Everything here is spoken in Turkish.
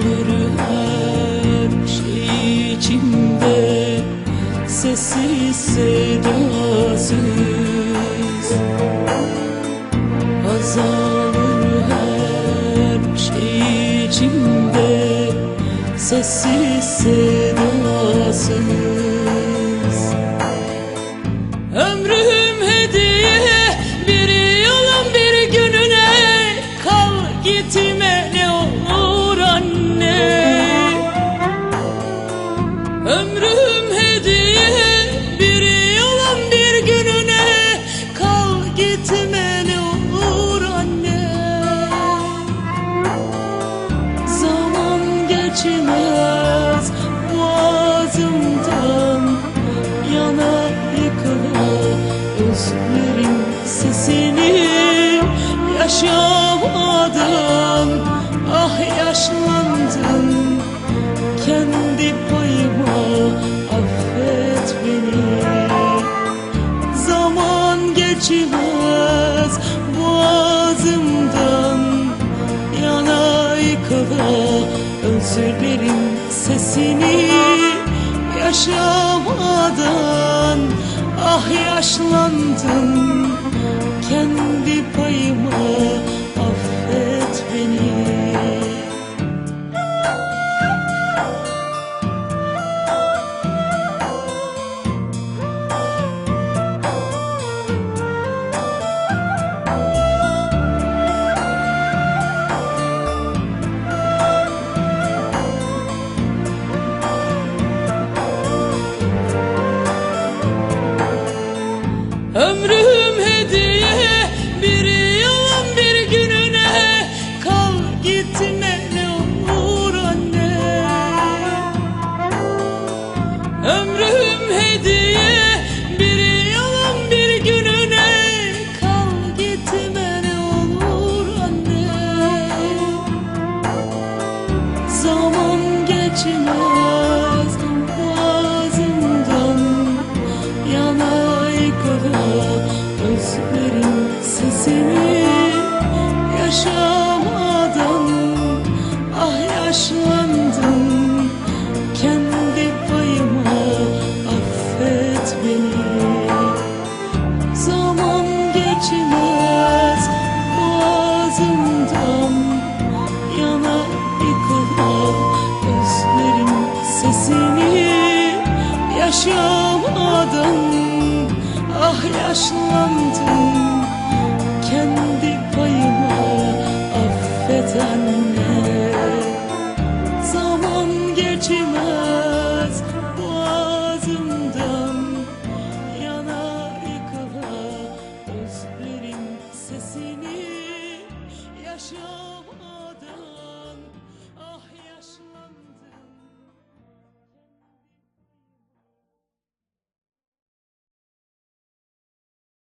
kalır her şey içimde Sessiz sedasız Azalır her şey içimde Sessiz sedasız Yaşamadım ah yaşlandım. Kendi payıma affet beni. Zaman geçmez boğazımdan Yana yıkıla özlerim sesini Yaşamadan. Ah yaşlandım. Kendi payıma Ömrüm hediye bir yılın bir gününe Kal gitme ne olur anne. Ömrüm hediye bir yılın bir gününe Kal gitme ne olur anne. Zaman geçmez boğazımdan Yana yıkıla özlerim sesini yaşlandım Kendi